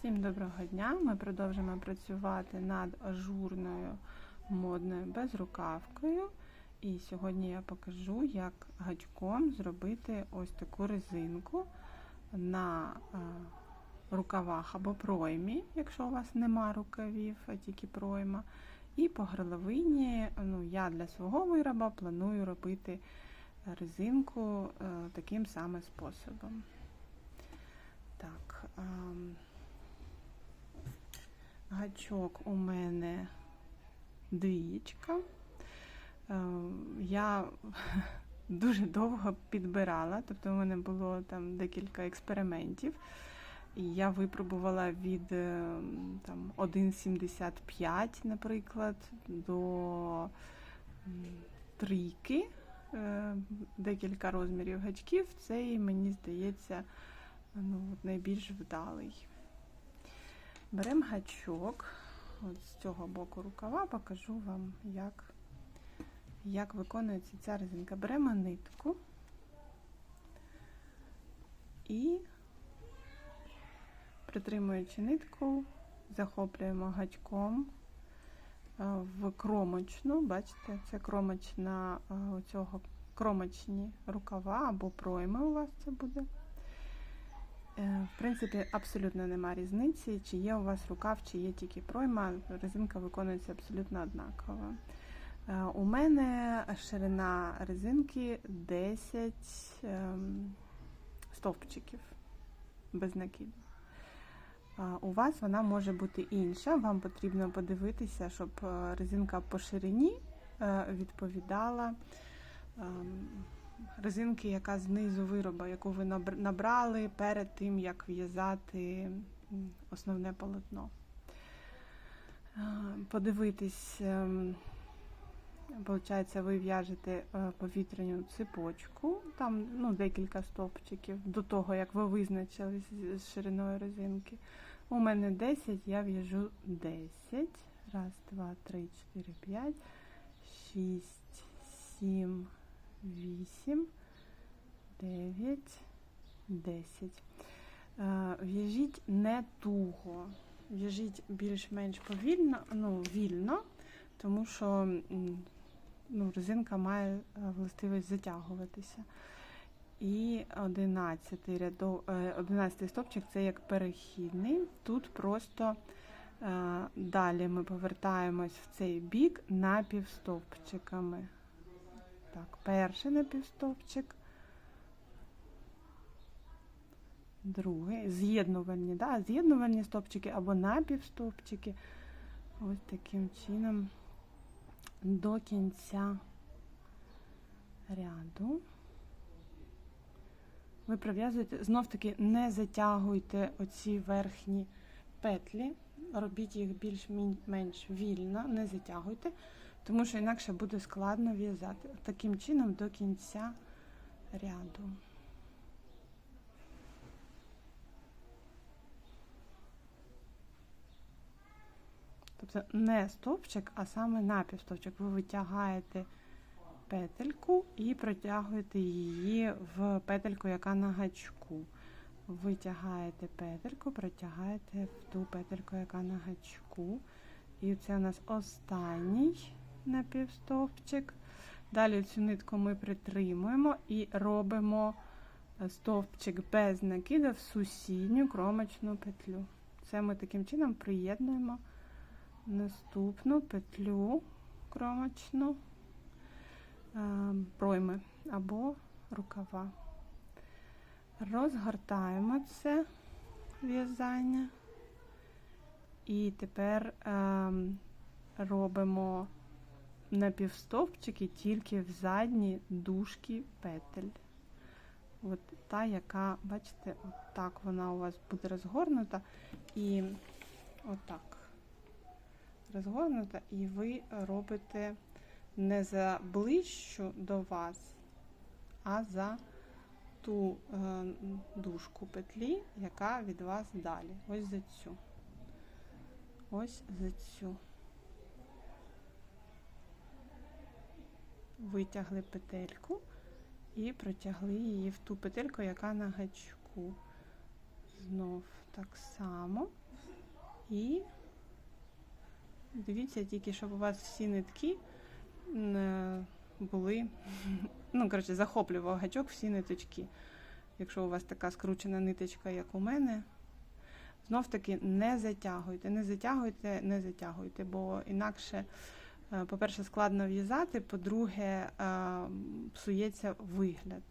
Всім доброго дня! Ми продовжимо працювати над ажурною модною безрукавкою. І сьогодні я покажу, як гачком зробити ось таку резинку на е, рукавах або проймі, якщо у вас нема рукавів, а тільки пройма. І по горловині ну, я для свого вироба планую робити резинку е, таким самим способом. Так, ем, гачок у мене двієчка. Ем, Я дуже довго підбирала, тобто у мене було там декілька експериментів. Я випробувала від ем, там, 1,75, наприклад, до трійки, е, декілька розмірів гачків. Цей, мені здається, ну, найбільш вдалий. Беремо гачок, от з цього боку рукава, покажу вам, як, як виконується ця резинка. Беремо нитку і, притримуючи нитку, захоплюємо гачком е, в кромочну, бачите, це кромочна е, цього кромочні рукава або пройми у вас це буде. Е, В принципі, абсолютно нема різниці, чи є у вас рукав, чи є тільки пройма. Резинка виконується абсолютно однаково. Е, У мене ширина резинки 10 ем, стовпчиків без накиду. Е, У вас вона може бути інша. Вам потрібно подивитися, щоб резинка по ширині відповідала. Ем, резинки, яка знизу вироба, яку ви набрали перед тим, як в'язати основне полотно. Подивитись, виходить, ви в'яжете е, повітряну цепочку, там ну, декілька стовпчиків до того, як ви визначились з шириною резинки. У мене 10, я в'яжу 10. Раз, два, три, чотири, п'ять, шість, сім, 8, 9, 10. Е, В'яжіть не туго, в'яжіть більш-менш повільно, ну, вільно, тому що ну, резинка має е, властивість затягуватися. І 11 рядов, е, 11 стопчик це як перехідний. Тут просто е, далі ми повертаємось в цей бік напівстовпчиками. Так, перший напівстовпчик. Другий. З'єднувальні, да? з'єднувальні стовпчики або напівстовпчики. Ось таким чином до кінця ряду. Ви пров'язуєте, знов таки не затягуйте оці верхні петлі, робіть їх більш-менш вільно, не затягуйте тому що інакше буде складно в'язати. Таким чином до кінця ряду. Тобто не стовпчик, а саме напівстовпчик. Ви витягаєте петельку і протягуєте її в петельку, яка на гачку. Витягаєте петельку, протягаєте в ту петельку, яка на гачку. І це у нас останній напівстовпчик. Далі цю нитку ми притримуємо і робимо стовпчик без накиду в сусідню кромочну петлю. Це ми таким чином приєднуємо наступну петлю кромочну е, пройми або рукава. Розгортаємо це в'язання. І тепер е, робимо напівстовпчики тільки в задні дужки петель. От та, яка, бачите, от так вона у вас буде розгорнута. І отак розгорнута, і ви робите не за ближчу до вас, а за ту е, дужку петлі, яка від вас далі. Ось за цю. Ось за цю. Витягли петельку і протягли її в ту петельку, яка на гачку. Знов так само І дивіться тільки, щоб у вас всі нитки е, були, ну, коротше, захоплював гачок всі ниточки. Якщо у вас така скручена ниточка, як у мене, знов таки не затягуйте, не затягуйте, не затягуйте, бо інакше, по-перше, складно в'язати, по-друге, е, псується вигляд.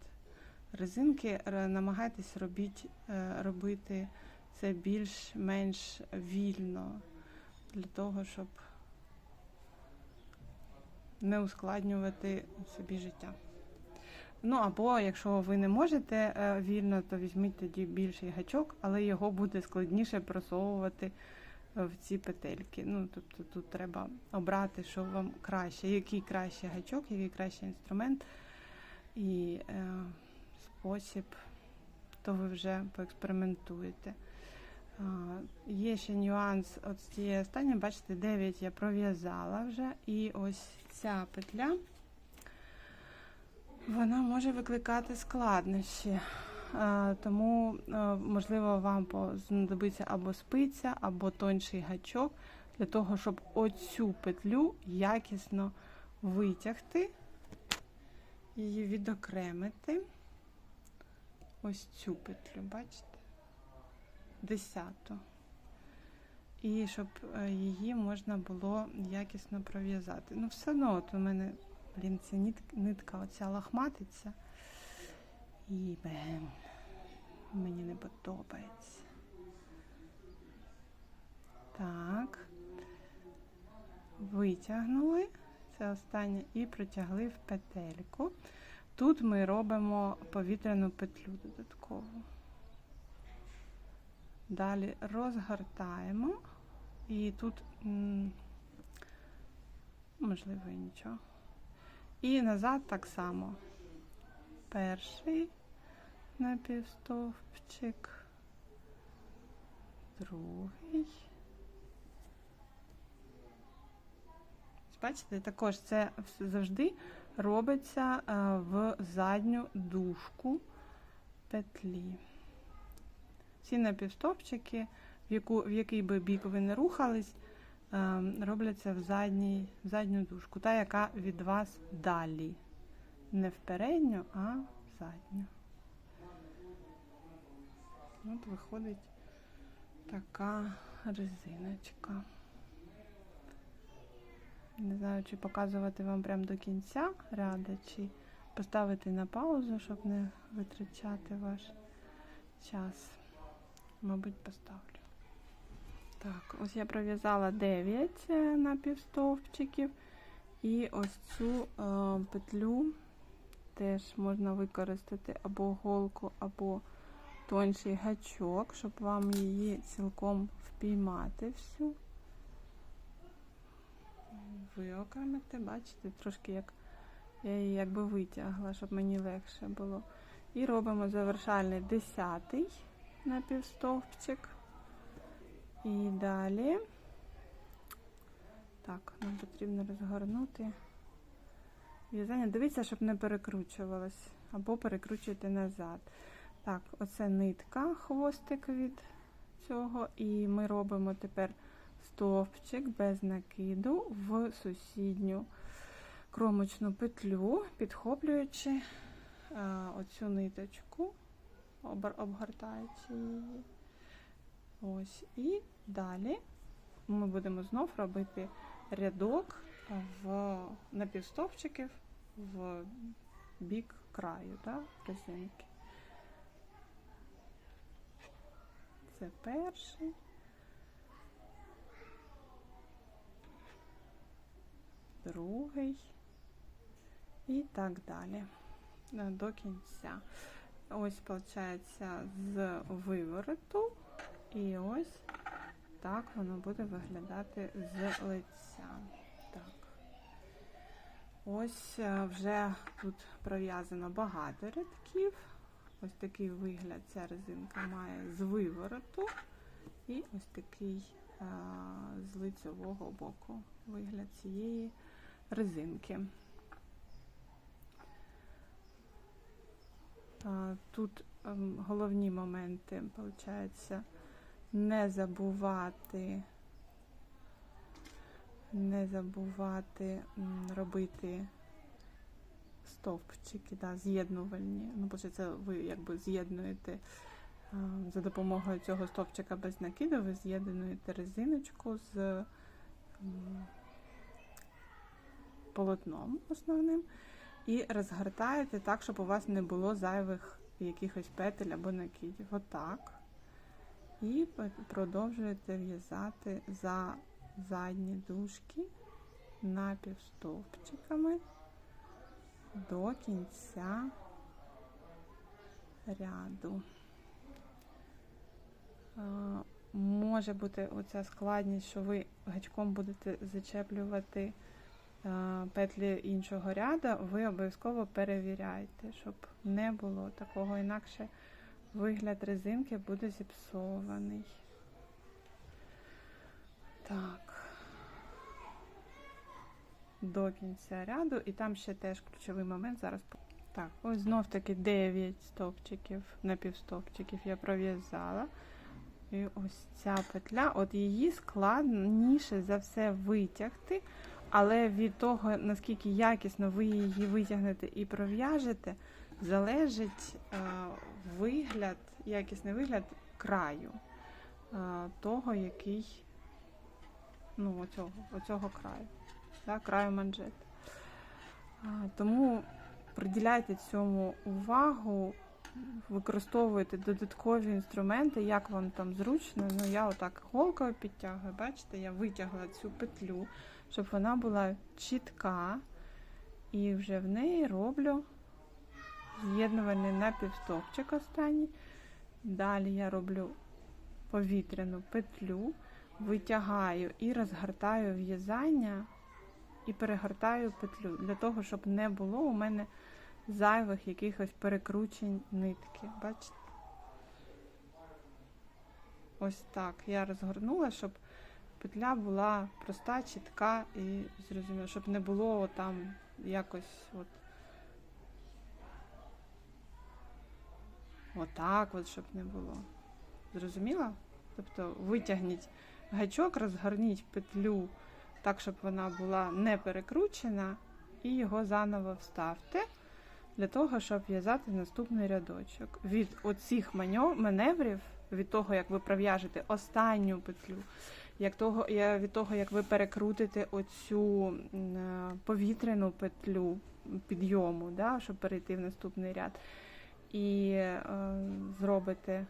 Резинки намагайтесь робіть, е, робити це більш-менш вільно для того, щоб не ускладнювати собі життя. Ну або якщо ви не можете е, вільно, то візьміть тоді більший гачок, але його буде складніше просовувати е, в ці петельки. Ну, тобто тут треба обрати, що вам краще, який кращий гачок, який кращий інструмент і е, спосіб, то ви вже поекспериментуєте. А, Є ще нюанс от з цієї останньої, бачите, 9 я пров'язала вже, і ось ця петля вона може викликати складнощі. А, Тому, е, можливо, вам знадобиться або спиця, або тонший гачок для того, щоб оцю петлю якісно витягти, її відокремити. Ось цю петлю, бачите? Десяту. І щоб е, її можна було якісно пров'язати. Ну, все одно, от у мене, блін, ця нит- нитка оця лахматиться. І мені не подобається. Так. Витягнули. Це останнє, і протягли в петельку. Тут ми робимо повітряну петлю додаткову. Далі розгортаємо. І тут, можливо, нічого. І назад так само. Перший напівстовпчик, другий. Бачите, також це завжди робиться е, в задню дужку петлі. Всі напівстопчики, в, яку, в який би бік ви не рухались, е, робляться в, задній, в задню дужку, та, яка від вас далі. Не в передню, а в задню. От виходить така резиночка. Не знаю, чи показувати вам прямо до кінця ряда, чи поставити на паузу, щоб не витрачати ваш час. Мабуть, поставлю. Так, ось я пров'язала 9 е, напівстовпчиків. І ось цю е, петлю теж можна використати або голку, або тонший гачок, щоб вам її цілком впіймати всю виокремити, бачите, трошки як я її якби витягла, щоб мені легше було. І робимо завершальний десятий напівстовпчик. І далі, так, нам потрібно розгорнути в'язання. Дивіться, щоб не перекручувалось, або перекручуйте назад. Так, оце нитка, хвостик від цього, і ми робимо тепер стовпчик без накиду в сусідню кромочну петлю, підхоплюючи а, оцю ниточку, обгортаючи її. Ось. І далі ми будемо знов робити рядок в напівстовпчиків в бік краю да, резинки. Це перший. другий і так далі е, до кінця. Ось, виходить, з вивороту, і ось так воно буде виглядати з лиця. Так. Ось е, вже тут пров'язано багато рядків. Ось такий вигляд ця резинка має з вивороту, і ось такий а, з лицевого боку вигляд цієї резинки. А, Тут ем, головні моменти, виходить, не забувати, не забувати робити стовпчики, да, з'єднувальні. Ну, бо це ви якби з'єднуєте за допомогою цього стовпчика без накиду, ви з'єднуєте резиночку з полотном основним і розгортаєте так, щоб у вас не було зайвих якихось петель або накидів. Отак. І продовжуєте в'язати за задні дужки напівстовпчиками до кінця ряду. Е, Може бути оця складність, що ви гачком будете зачеплювати е, петлі іншого ряду, ви обов'язково перевіряйте, щоб не було такого, інакше вигляд резинки буде зіпсований. Так. До кінця ряду, і там ще теж ключовий момент зараз. Так, ось знов таки 9 стовпчиків, напівстовпчиків я пров'язала. І ось ця петля, от її складніше за все витягти, але від того, наскільки якісно ви її витягнете і пров'яжете, залежить е, вигляд, якісний вигляд краю е, того, який, ну, оцього, оцього краю, да, краю манжет. Тому приділяйте цьому увагу, використовуйте додаткові інструменти, як вам там зручно. Ну, я отак голкою підтягую, бачите, я витягла цю петлю, щоб вона була чітка, і вже в неї роблю з'єднувальний напівстовпчик останній. Далі я роблю повітряну петлю, витягаю і розгортаю в'язання і перегортаю петлю для того, щоб не було у мене зайвих якихось перекручень нитки. Бачите? Ось так. Я розгорнула, щоб петля була проста, чітка і зрозуміла, щоб не було там якось от. Отак, от, щоб не було. Зрозуміла? Тобто витягніть гачок, розгорніть петлю так, щоб вона була не перекручена, і його заново вставте для того, щоб в'язати наступний рядочок. Від оцих маневрів, від того, як ви пров'яжете останню петлю, як того, від того, як ви перекрутите оцю е, повітряну петлю підйому, да, щоб перейти в наступний ряд, і е, зробите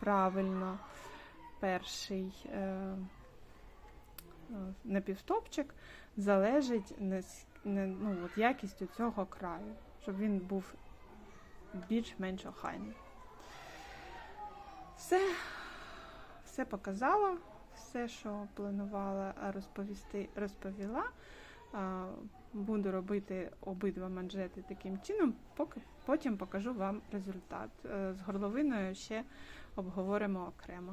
правильно перший. Е, напівстопчик залежить на, с- на ну, от якістю цього краю, щоб він був більш-менш охайний. Все, все показала, все, що планувала розповісти, розповіла. Буду робити обидва манжети таким чином, поки потім покажу вам результат. Е, З горловиною ще обговоримо окремо.